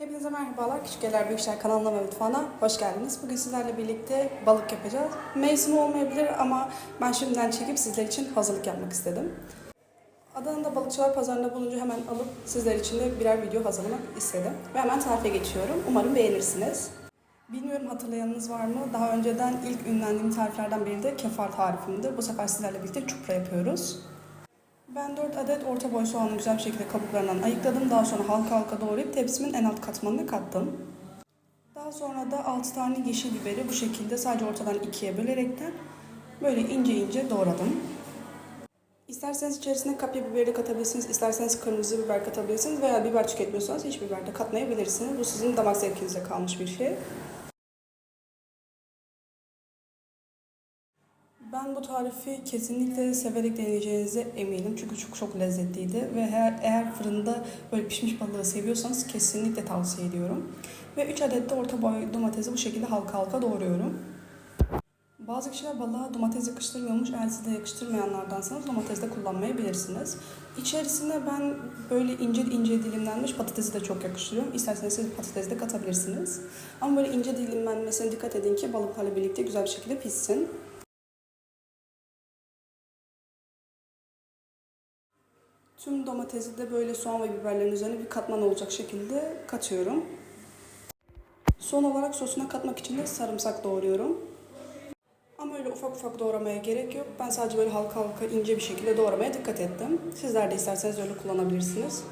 Hepinize merhabalar. Küçükler Büyükşehir kanalına ve mutfağına hoş geldiniz. Bugün sizlerle birlikte balık yapacağız. Mevsim olmayabilir ama ben şimdiden çekip sizler için hazırlık yapmak istedim. Adana'da balıkçılar pazarında bulunca hemen alıp sizler için de birer video hazırlamak istedim. Ve hemen tarife geçiyorum. Umarım beğenirsiniz. Bilmiyorum hatırlayanınız var mı? Daha önceden ilk ünlendiğim tariflerden biri de kefar tarifimdi. Bu sefer sizlerle birlikte çupra yapıyoruz. Ben 4 adet orta boy soğanı güzel bir şekilde kabuklarından ayıkladım. Daha sonra halka halka doğrayıp tepsimin en alt katmanına kattım. Daha sonra da 6 tane yeşil biberi bu şekilde sadece ortadan ikiye bölerekten böyle ince ince doğradım. İsterseniz içerisine kapya biberi de katabilirsiniz, isterseniz kırmızı biber katabilirsiniz veya biber tüketmiyorsanız hiç biber de katmayabilirsiniz. Bu sizin damak zevkinize kalmış bir şey. Ben bu tarifi kesinlikle severek deneyeceğinize eminim. Çünkü çok çok lezzetliydi. Ve eğer, eğer fırında böyle pişmiş balığı seviyorsanız kesinlikle tavsiye ediyorum. Ve 3 adet de orta boy domatesi bu şekilde halka halka doğruyorum. Bazı kişiler balığa domates yakıştırmıyormuş. Eğer siz de yakıştırmayanlardansanız domates de kullanmayabilirsiniz. İçerisine ben böyle ince ince dilimlenmiş patatesi de çok yakıştırıyorum. İsterseniz siz patatesi de katabilirsiniz. Ama böyle ince dilimlenmesine dikkat edin ki balıklarla birlikte güzel bir şekilde pişsin. Tüm domatesi de böyle soğan ve biberlerin üzerine bir katman olacak şekilde katıyorum. Son olarak sosuna katmak için de sarımsak doğruyorum. Ama öyle ufak ufak doğramaya gerek yok. Ben sadece böyle halka halka ince bir şekilde doğramaya dikkat ettim. Sizler de isterseniz öyle kullanabilirsiniz.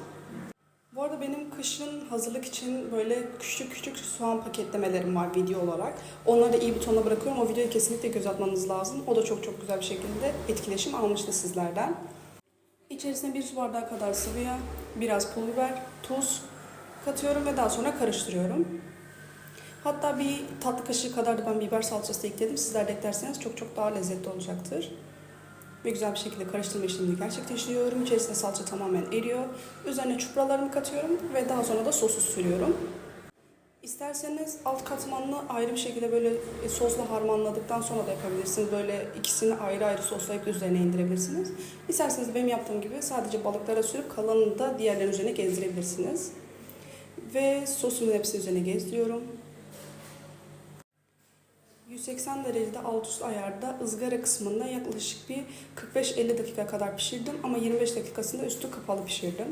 Bu arada benim kışın hazırlık için böyle küçük küçük soğan paketlemelerim var video olarak. Onları da iyi butona bırakıyorum. O videoyu kesinlikle göz atmanız lazım. O da çok çok güzel bir şekilde etkileşim almıştı sizlerden. İçerisine bir su bardağı kadar sıvı yağ, biraz pul biber, tuz katıyorum ve daha sonra karıştırıyorum. Hatta bir tatlı kaşığı kadar da ben biber salçası ekledim. Sizler de eklerseniz çok çok daha lezzetli olacaktır. Ve güzel bir şekilde karıştırma işlemini gerçekleştiriyorum. İçerisinde salça tamamen eriyor. Üzerine çupralarımı katıyorum ve daha sonra da sosu sürüyorum. İsterseniz alt katmanını ayrı bir şekilde böyle sosla harmanladıktan sonra da yapabilirsiniz. Böyle ikisini ayrı ayrı soslayıp üzerine indirebilirsiniz. İsterseniz benim yaptığım gibi sadece balıklara sürüp kalanını da diğerlerinin üzerine gezdirebilirsiniz. Ve sosumun hepsini üzerine gezdiriyorum. 180 derecede alt üst ayarda ızgara kısmında yaklaşık bir 45-50 dakika kadar pişirdim ama 25 dakikasında üstü kapalı pişirdim.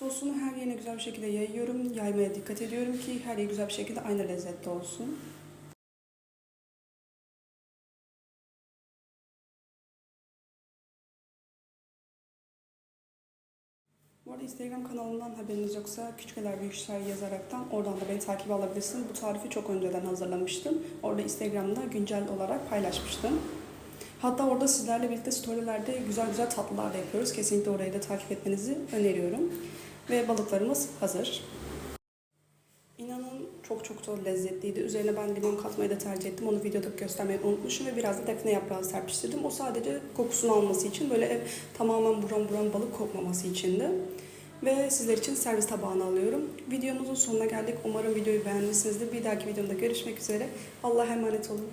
Sosunu her yerine güzel bir şekilde yayıyorum. Yaymaya dikkat ediyorum ki her yer güzel bir şekilde aynı lezzette olsun. Bu arada Instagram kanalımdan haberiniz yoksa Küçükler Büyükşehir yazaraktan oradan da beni takip alabilirsiniz. Bu tarifi çok önceden hazırlamıştım. Orada Instagram'da güncel olarak paylaşmıştım. Hatta orada sizlerle birlikte storylerde güzel güzel tatlılar da yapıyoruz. Kesinlikle orayı da takip etmenizi öneriyorum. Ve balıklarımız hazır. İnanın çok çok da lezzetliydi. Üzerine ben limon katmayı da tercih ettim. Onu videoda göstermeyi unutmuşum ve biraz da defne yaprağı serpiştirdim. O sadece kokusunu alması için böyle ev tamamen buram buram balık kokmaması içindi. Ve sizler için servis tabağına alıyorum. Videomuzun sonuna geldik. Umarım videoyu beğenmişsinizdir. Bir dahaki videomda görüşmek üzere. Allah'a emanet olun.